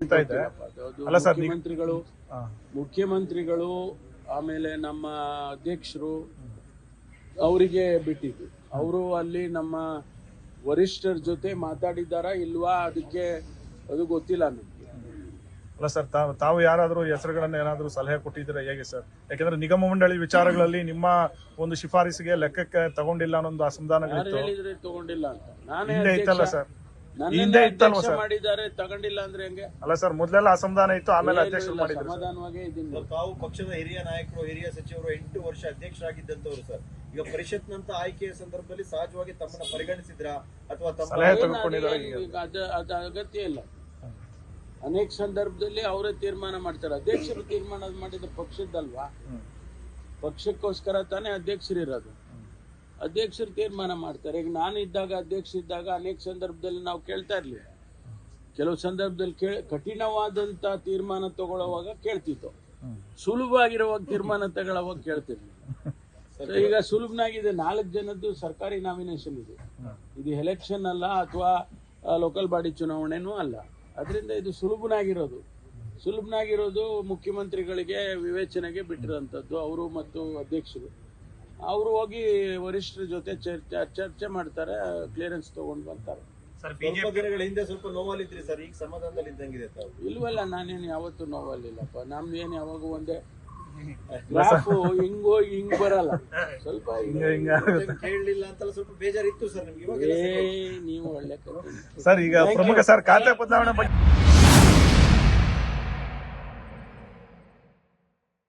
ಅಲ್ಲ ಸರ್, ಮುಖ್ಯಮಂತ್ರಿಗಳು ಮುಖ್ಯಮಂತ್ರಿಗಳು ಆಮೇಲೆ ನಮ್ಮ ಅಧ್ಯಕ್ಷರು ಅವರಿಗೆ ಬಿಟ್ಟಿದ್ದು. ಅವರು ಅಲ್ಲಿ ನಮ್ಮ ವರಿಷ್ಠರ ಜೊತೆ ಮಾತಾಡಿದ್ದಾರಾ ಇಲ್ವಾ ಅದಕ್ಕೆ ಅದು ಗೊತ್ತಿಲ್ಲ ನಮಗೆ. ಅಲ್ಲ ಸರ್ ತಾವು ತಾವು ಯಾರಾದರೂ ಹೆಸರುಗಳನ್ನು ಏನಾದರೂ ಸಲಹೆ ಕೊಟ್ಟಿದ್ದೀರಾ ಹೇಗೆ ಸರ್? ಯಾಕಂದ್ರೆ ನಿಗಮ ಮಂಡಳಿ ವಿಚಾರಗಳಲ್ಲಿ ನಿಮ್ಮ ಒಂದು ಶಿಫಾರಸಿಗೆ ಲೆಕ್ಕಕ್ಕೆ ತಗೊಂಡಿಲ್ಲ ಅನ್ನೊಂದು ಅಸಮಾಧಾನ ಹೇಳಿದ್ರೆ ತಗೊಂಡಿಲ್ಲ ಅಂತ? ನಾನೇ ಇತ್ತಲ್ಲ ಸರ್? ಹಿಂದೆ ಇತ್ತಲ್ವ ಸರ್? ಮಾಡಿದ್ದಾರೆ ತಗೊಂಡಿಲ್ಲ ಅಂದ್ರೆ ಹೆಂಗೆ? ಅಲ್ಲ ಸರ್ ಮೊದಲೆಲ್ಲ ಅಸಮಾಧಾನ ಇತ್ತು ಆಮೇಲೆ ಅಧ್ಯಕ್ಷರು ಮಾಡಿದ್ರು ಸರ್. ಸಮಾಧಾನವಾಗೇ ಇದ್ದೀನಿ. ತಾವು ಪಕ್ಷದ ಹಿರಿಯ ನಾಯಕರು ಹಿರಿಯ ಸಚಿವರು ಎಂಟು ವರ್ಷ ಅಧ್ಯಕ್ಷರಾಗಿದ್ದಂತವ್ರು ಸರ್. ಈಗ ಪರಿಷತ್ನಂತ ಆಯ್ಕೆಯ ಸಂದರ್ಭದಲ್ಲಿ ಸಹಜವಾಗಿ ತಮ್ಮನ್ನ ಪರಿಗಣಿಸಿದ್ರ ಅಥವಾ ತಮ್ಮ ಸಲಹೆ ಏನು ತೆಗೆದುಕೊಂಡಿದ್ದಾರೆ ಅದೇನು ಈಗ ಅದು ಅದು ಅಗತ್ಯ ಇಲ್ಲ. ಅನೇಕ ಸಂದರ್ಭದಲ್ಲಿ ಅವರೇ ತೀರ್ಮಾನ ಮಾಡ್ತಾರೆ. ಅಧ್ಯಕ್ಷರು ತೀರ್ಮಾನ ಮಾಡಿದ ಪಕ್ಷದ್ದಲ್ವಾ? ಹ್ಮ್. ಪಕ್ಷಕ್ಕೋಸ್ಕರ ತಾನೇ ಅಧ್ಯಕ್ಷರಿರೋದು. ಅಧ್ಯಕ್ಷರು ತೀರ್ಮಾನ ಮಾಡ್ತಾರೆ. ಈಗ ನಾನು ಇದ್ದಾಗ ಅಧ್ಯಕ್ಷ ಇದ್ದಾಗ ಅನೇಕ ಸಂದರ್ಭದಲ್ಲಿ ನಾವು ಕೇಳ್ತಾ ಇರ್ಲಿಲ್ಲ. ಕೆಲವು ಸಂದರ್ಭದಲ್ಲಿ ಕೇಳ, ಕಠಿಣವಾದಂತ ತೀರ್ಮಾನ ತಗೊಳ್ಳುವಾಗ ಕೇಳ್ತಿತ್ತು. ಸುಲಭವಾಗಿರುವಾಗ ತೀರ್ಮಾನ ತಗೊಳ್ಳುವಾಗ ಕೇಳ್ತಿರ್ಲಿಲ್ಲ. So, ಈಗ ಸುಲಭನಾಗಿದೆ. ನಾಲ್ಕು ಜನದ್ದು ಸರ್ಕಾರಿ ನಾಮಿನೇಷನ್ ಇದೆ. ಇದು ಎಲೆಕ್ಷನ್ ಅಲ್ಲ ಅಥವಾ ಲೋಕಲ್ ಬಾಡಿ ಚುನಾವಣೆನೂ ಅಲ್ಲ. ಅದರಿಂದ ಇದು ಸುಲಭನಾಗಿರೋದು. ಸುಲಭನಾಗಿರೋದು ಮುಖ್ಯಮಂತ್ರಿಗಳಿಗೆ ವಿವೇಚನೆಗೆ ಬಿಟ್ಟಿರೋಂಥದ್ದು ಅವರು ಮತ್ತು ಅಧ್ಯಕ್ಷರು. ಅವರು ಹೋಗಿ ವರಿಷ್ಠರ ಜೊತೆ ಚರ್ಚೆ ಚರ್ಚೆ ಮಾಡ್ತಾರೆ ಕ್ಲಿಯರೆನ್ಸ್ ತಗೊಂಡು ಬರ್ತಾರೆ ಸ್ವಲ್ಪ ದಿನಗಳ ಹಿಂದೆ ಸ್ವಲ್ಪ ನೋವಲ್ಲಿದ್ರಿ ಸರ್ ಈಗ ಸಮಾಧಾನದಲ್ಲಿ ಇದ್ದಂಗಿದೆ ತಾವು ಇಲ್ವಲ್ಲ ನಾನೇನು ಯಾವತ್ತೂ ನೋವಲ್ಲಿಲ್ಲಪ್ಪ. ನಮ್ದು ಏನು ಯಾವಾಗ ಒಂದೇ ಗ್ರಾಫು ಹಿಂಗೋ ಹಿಂಗ್ ಬರಲ್ಲ. ಸ್ವಲ್ಪ ಹಿಂಗೆ ಹಿಂಗೆ. ಕೇಳಲಿಲ್ಲ ಅಂತ ಸ್ವಲ್ಪ ಬೇಜಾರಿತ್ತು ಸರ್ ನಿಮ್ಗೆ ನೀವು ಒಳ್ಳೆ ಸರ್ ಈಗ ಪ್ರಮುಖ ಸರ್ ಖಾತೆ ಬದಲಾವಣೆ ಬಗ್ಗೆ